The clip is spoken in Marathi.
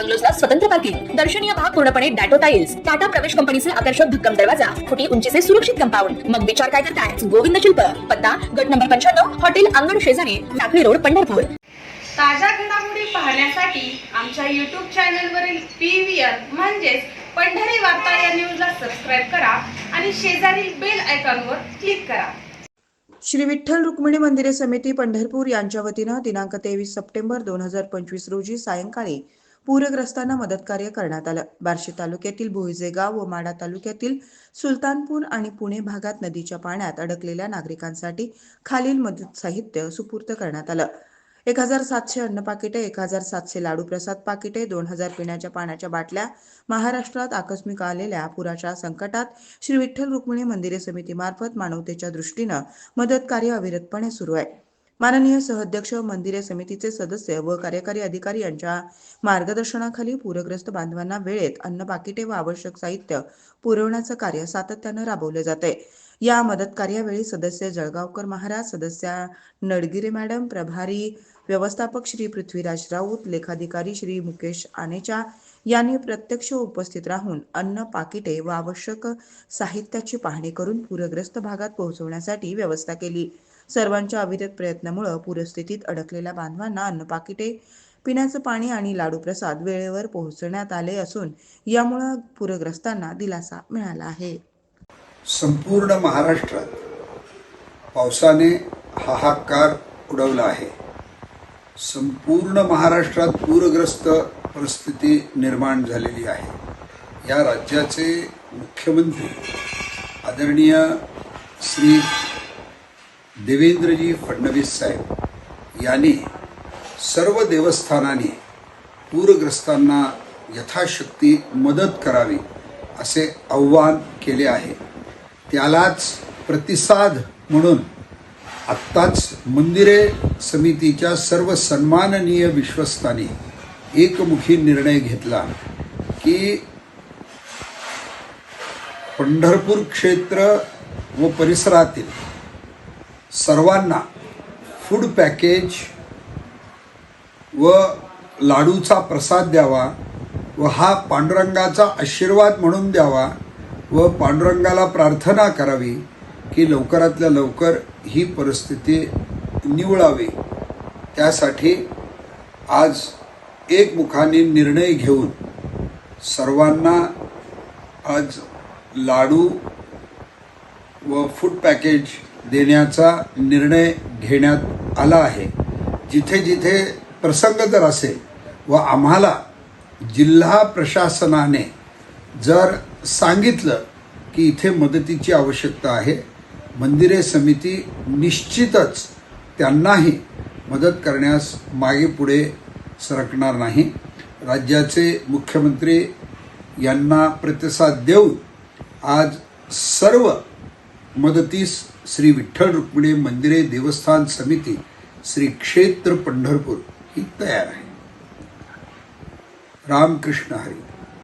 बंगलोजला स्वतंत्र पार्किंग दर्शनीय भाग पूर्णपणे डॅटो टाइल्स टाटा प्रवेश कंपनीचे आकर्षक भक्कम दरवाजा फुटी उंचीचे सुरक्षित कंपाऊंड. मग विचार काय करताय? गोविंद शिल्प पत्ता गट नंबर पंच्याण्णव हॉटेल अंगण शेजारी टाकळी रोड पंढरपूर. ताज्या घडामोडी पाहण्यासाठी आमच्या यूट्यूब चॅनलवरील पी व्ही आर म्हणजेच पंढरी वार्ता या न्यूजला सबस्क्राईब करा आणि शेजारील बेल आयकॉनवर क्लिक करा. श्री विठ्ठल रुक्मिणी मंदिरे समिती पंढरपूर यांच्या वतीनं दिनांक तेवीस सप्टेंबर दोन हजार पंचवीस रोजी सायंकाळी पूरग्रस्तांना मदतकार्य करण्यात आलं. बार्शी तालुक्यातील भोईजे गाव व माडा तालुक्यातील सुलतानपूर आणि पुणे भागात नदीच्या पाण्यात अडकलेल्या नागरिकांसाठी खालील मदत साहित्य सुपूर्त करण्यात आलं. एक हजार सातशे अन्न पाकिटे एक हजार सातशे लाडू प्रसाद पाकिटे दोन हजार पिण्याच्या पाण्याच्या बाटल्या महाराष्ट्रात आकस्मिक आलेल्या पुराच्या संकटात श्री विठ्ठल रुक्मिणी मंदिरे समितीमार्फत मानवतेच्या दृष्टीनं मदत कार्य अविरतपणे सुरू आहे. माननीय सहअध्यक्ष मंदिरे समितीचे सदस्य व कार्यकारी अधिकारी यांच्या मार्गदर्शनाखाली पूरग्रस्त बांधवांना वेळेत अन्न पाकिटे व आवश्यक साहित्य पुरवण्याचं कार्य सातत्यानं राबवले जाते या मदत कार्यावेळी सदस्य जळगावकर महाराज सदस्या नडगिरे मॅडम प्रभारी व्यवस्थापक श्री पृथ्वीराज राऊत लेखाधिकारी श्री मुकेश आनेचा यांनी प्रत्यक्ष उपस्थित राहून अन्न पाकिटे व आवश्यक साहित्याची पाहणी करून पूरग्रस्त भागात पोहोचवण्यासाठी व्यवस्था केली. सर्वांच्या अविरत प्रयत्नामुळे पूरस्थितीत अडकलेल्या बांधवांना अन्न पाकिटे पिण्याचं पाणी आणि लाडू प्रसाद वेळेवर पोहोचण्यात आले असून यामुळे पूरग्रस्तांना दिलासा मिळाला आहे. संपूर्ण महाराष्ट्रात पावसाने हाहाकार उडवला आहे. संपूर्ण महाराष्ट्रात पूरग्रस्त परिस्थिती निर्माण झालेली आहे. या राज्याचे मुख्यमंत्री आदरणीय श्री देवेंद्रजी फडणवीस साहेब यांनी सर्व देवस्थानांनी पूरग्रस्तांना यथाशक्ती मदत करावी असे आव्हान केले आहे. त्यालाच प्रतिसाद म्हणून आत्ताच मंदिरे समितीच्या सर्व सन्माननीय विश्वस्तांनी एकमुखी निर्णय घेतला की पंढरपूर क्षेत्र व परिसरातील सर्वांना फूड पॅकेज व लाडूचा प्रसाद द्यावा व हा पांडुरंगाचा आशीर्वाद म्हणून द्यावा व पांडुरंगाला प्रार्थना करावी की लवकरातल्या लवकर ही परिस्थिती निवळावी. त्यासाठी आज एकमुखाने निर्णय घेऊन सर्वांना आज लाडू व फूड पॅकेज देण्याचा निर्णय घेण्यात आला आहे. जिथे जिथे प्रसंग जर असेल व आम्हाला जिल्हा प्रशासनाने जर सांगितलं की इथे मदतीची आवश्यकता आहे मंदिरे समिती निश्चितच त्यांनाही मदत करण्यास मागे पुढे सरकणार नाही. राज्याचे मुख्यमंत्री यांना प्रतिसाद देऊन आज सर्व मदतीस श्री विठ्ठल रुक्मिणी मंदिरे देवस्थान समिती श्री क्षेत्र पंढरपूर ही तयार आहे. रामकृष्ण हरी.